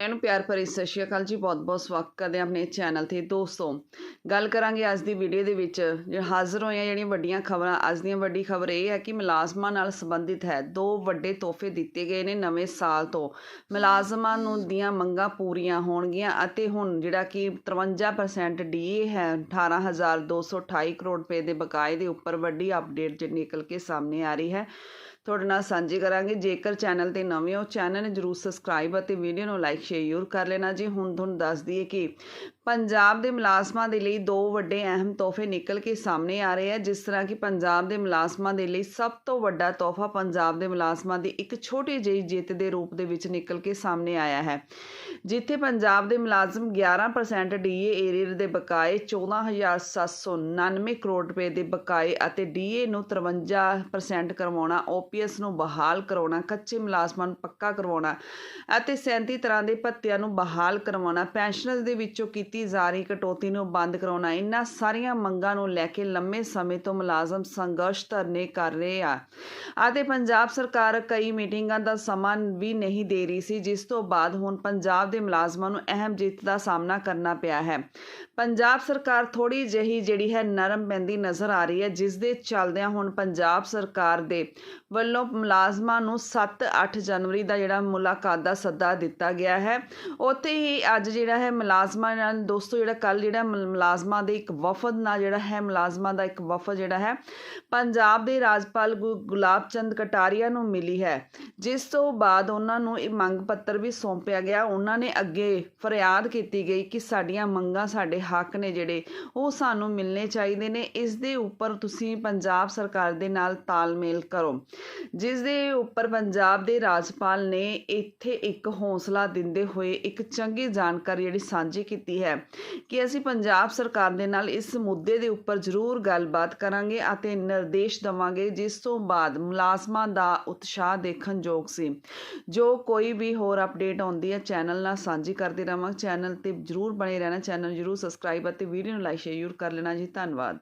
ਮੈਨੂੰ ਪਿਆਰ ਭਰੀ ਸਤਿ ਸ਼੍ਰੀ ਅਕਾਲ ਜੀ ਬਹੁਤ-ਬਹੁਤ ਸਵਾਗਤ ਕਰਦੇ ਹਾਂ ਆਪਣੇ ਚੈਨਲ ਤੇ। ਦੋਸਤੋ, ਗੱਲ ਕਰਾਂਗੇ ਅੱਜ ਦੀ ਵੀਡੀਓ ਦੇ ਵਿੱਚ ਜੇ ਹਾਜ਼ਰ ਹੋਈਆਂ ਜਿਹੜੀਆਂ ਵੱਡੀਆਂ ਖਬਰਾਂ, ਅੱਜ ਦੀਆਂ ਵੱਡੀ ਖਬਰ ਇਹ ਹੈ ਕਿ ਮੁਲਾਜ਼ਮਾਂ ਨਾਲ ਸੰਬੰਧਿਤ ਹੈ। ਦੋ ਵੱਡੇ ਤੋਹਫੇ ਦਿੱਤੇ ਗਏ ਨੇ ਨਵੇਂ ਸਾਲ ਤੋਂ। ਮੁਲਾਜ਼ਮਾਂ ਨੂੰ ਦੀਆਂ ਮੰਗਾਂ ਪੂਰੀਆਂ ਹੋਣਗੀਆਂ ਅਤੇ ਹੁਣ ਜਿਹੜਾ ਕਿ 53% ਡੀਏ ਹੈ 18228 ਕਰੋੜ ਰੁਪਏ ਦੇ ਬਕਾਏ ਦੇ ਉੱਪਰ ਵੱਡੀ ਅਪਡੇਟ ਜਿਹੜੀ ਨਿਕਲ ਕੇ ਸਾਹਮਣੇ ਆ ਰਹੀ ਹੈ। ਤੁਹਾਡੇ ਨਾਲ ਸਾਂਝੀ ਕਰਾਂਗੇ। ਜੇਕਰ ਚੈਨਲ ਤੇ ਨਵੇਂ ਹੋ, ਚੈਨਲ ਨੂੰ ਜਰੂਰ ਸਬਸਕ੍ਰਾਈਬ ਅਤੇ ਵੀਡੀਓ ਨੂੰ ਲਾਈਕ, ਸ਼ੇਅਰ ਕਰ ਲੈਣਾ ਜੀ। ਹੁਣ ਤੁਹਾਨੂੰ ਦੱਸ ਦਈਏ ਕਿ ਪੰਜਾਬ ਦੇ ਮੁਲਾਜ਼ਮਾਂ ਦੇ ਲਈ ਦੋ ਵੱਡੇ ਅਹਿਮ ਤੋਹਫੇ ਨਿਕਲ ਕੇ ਸਾਹਮਣੇ ਆ ਰਹੇ ਆ, ਜਿਸ ਤਰ੍ਹਾਂ ਕਿ ਪੰਜਾਬ ਦੇ ਮੁਲਾਜ਼ਮਾਂ ਦੇ ਲਈ ਸਭ ਤੋਂ ਵੱਡਾ ਤੋਹਫਾ ਪੰਜਾਬ ਦੇ ਮੁਲਾਜ਼ਮਾਂ ਦੀ ਇੱਕ ਛੋਟੀ ਜਿਹੀ ਜਿੱਤ ਦੇ ਰੂਪ ਦੇ ਵਿੱਚ ਨਿਕਲ ਕੇ ਸਾਹਮਣੇ ਆਇਆ ਹੈ। ਜਿੱਥੇ ਪੰਜਾਬ ਦੇ ਮੁਲਾਜ਼ਮ 11% ਡੀਏ ਏਰੀਅਰ ਦੇ ਬਕਾਏ 14799 ਕਰੋੜ ਰੁਪਏ ਦੇ ਬਕਾਏ ਅਤੇ ਡੀਏ ਨੂੰ 53% ਕਰਵਾਉਣਾ ਓਪੀਐਸ ਨੂੰ ਬਹਾਲ ਕਰਾਉਣਾ, ਕੱਚੇ ਮੁਲਾਜ਼ਮਾਂ ਨੂੰ ਪੱਕਾ ਕਰਵਾਉਣਾ ਅਤੇ 37 ਤਰ੍ਹਾਂ ਦੇ ਭੱਤਿਆਂ ਨੂੰ ਬਹਾਲ ਕਰਵਾਉਣਾ ਪੈਨਸ਼ਨਰਸ ਦੇ ਵਿੱਚੋਂ ਕੀਤੀ ਜਾ ਰਹੀ ਕਟੌਤੀ ਨੂੰ ਬੰਦ ਕਰਾਉਣਾ, ਇਹਨਾਂ ਸਾਰੀਆਂ ਮੰਗਾਂ ਨੂੰ ਲੈ ਕੇ ਲੰਮੇ ਸਮੇਂ ਤੋਂ ਮੁਲਾਜ਼ਮ ਸੰਘਰਸ਼ ਧਰਨੇ ਕਰ ਰਹੇ ਆ। ਅਤੇ ਪੰਜਾਬ ਸਰਕਾਰ ਕਈ ਮੀਟਿੰਗਾਂ ਦਾ ਸਮਾਂ ਵੀ ਨਹੀਂ ਦੇ ਰਹੀ ਸੀ, ਜਿਸ ਤੋਂ ਬਾਅਦ ਹੁਣ ਪੰਜਾਬ ਦੇ ਮੁਲਾਜ਼ਮਾਂ ਨੂੰ ਅਹਿਮ ਜਿੱਤ ਦਾ ਸਾਹਮਣਾ ਕਰਨਾ ਪਿਆ ਹੈ। ਪੰਜਾਬ ਸਰਕਾਰ ਥੋੜੀ ਜਿਹੀ ਜਿਹੜੀ ਹੈ ਨਰਮ ਪੈਂਦੀ ਨਜ਼ਰ ਆ ਰਹੀ ਹੈ, ਜਿਸ ਦੇ ਚੱਲਦਿਆਂ ਹੁਣ ਪੰਜਾਬ ਸਰਕਾਰ ਦੇ ਵੱਲੋਂ ਮੁਲਾਜ਼ਮਾਂ ਨੂੰ 7-8 ਜਨਵਰੀ ਦਾ ਜਿਹੜਾ ਮੁਲਾਕਾਤ ਦਾ ਸੱਦਾ ਦਿੱਤਾ ਗਿਆ ਹੈ, ਉੱਥੇ ਹੀ ਅੱਜ ਜਿਹੜਾ ਹੈ ਮੁਲਾਜ਼ਮਾਂ ਨਾਲ ਦੋਸਤੋ, ਜਿਹੜਾ ਕੱਲ ਜਿਹੜਾ ਮੁਲਾਜ਼ਮਾਂ ਦੇ ਇੱਕ ਵਫਦ ਨਾਲ ਜਿਹੜਾ ਹੈ, ਮੁਲਾਜ਼ਮਾਂ ਦਾ ਇੱਕ ਵਫਦ ਜਿਹੜਾ ਹੈ, ਪੰਜਾਬ ਦੇ ਰਾਜਪਾਲ ਗੁ- ਗੁਲਾਬ ਚੰਦ ਕਟਾਰੀਆ ਨੂੰ ਮਿਲੀ ਹੈ। ਜਿਸ ਤੋਂ ਬਾਅਦ ਉਹਨਾਂ ਨੂੰ ਇਹ ਮੰਗ ਪੱਤਰ ਵੀ ਸੌਂਪਿਆ ਗਿਆ। ਉਹਨਾਂ ਨੇ ਅੱਗੇ ਫਰਿਆਦ ਕੀਤੀ ਗਈ ਕਿ ਸਾਡੀਆਂ ਮੰਗਾਂ ਸਾਡੇ ਹੱਕ ਨੇ ਜਿਹੜੇ, ਉਹ ਸਾਨੂੰ ਮਿਲਣੇ ਚਾਹੀਦੇ ਨੇ। ਇਸ ਦੇ ਉੱਪਰ ਤੁਸੀਂ ਪੰਜਾਬ ਸਰਕਾਰ ਦੇ ਨਾਲ ਤਾਲਮੇਲ ਕਰੋ। ਜਿਸ ਦੇ ਉੱਪਰ ਪੰਜਾਬ ਦੇ ਰਾਜਪਾਲ ਨੇ ਇੱਥੇ ਇੱਕ ਹੌਸਲਾ ਦਿੰਦੇ ਹੋਏ ਇੱਕ ਚੰਗੀ ਜਾਣਕਾਰੀ ਜਿਹੜੀ ਸਾਂਝੀ ਕੀਤੀ ਹੈ ਹੈ ਕਿ ਅਸੀਂ ਪੰਜਾਬ ਸਰਕਾਰ ਦੇ ਨਾਲ ਇਸ ਮੁੱਦੇ ਦੇ ਉੱਪਰ ਜ਼ਰੂਰ ਗੱਲਬਾਤ ਕਰਾਂਗੇ ਅਤੇ ਨਿਰਦੇਸ਼ ਦਵਾਂਗੇ, ਜਿਸ ਤੋਂ ਬਾਅਦ ਮੁਲਾਜ਼ਮਾਂ ਦਾ ਉਤਸ਼ਾਹ ਦੇਖਣ ਯੋਗ ਸੀ। ਜੋ ਕੋਈ ਵੀ ਹੋਰ ਅਪਡੇਟ ਆਉਂਦੀ ਹੈ, ਚੈਨਲ ਨਾਲ ਸਾਂਝੀ ਕਰਦੇ ਰਵਾਂ ਚੈਨਲ ਤੇ ਜ਼ਰੂਰ ਬਣੇ ਰਹਿਣਾ, ਚੈਨਲ ਜ਼ਰੂਰ ਸਬਸਕ੍ਰਾਈਬ ਅਤੇ ਵੀਡੀਓ ਨੂੰ ਲਾਈਕ, ਸ਼ੇਅਰ ਕਰ ਲੈਣਾ ਜੀ। ਧੰਨਵਾਦ।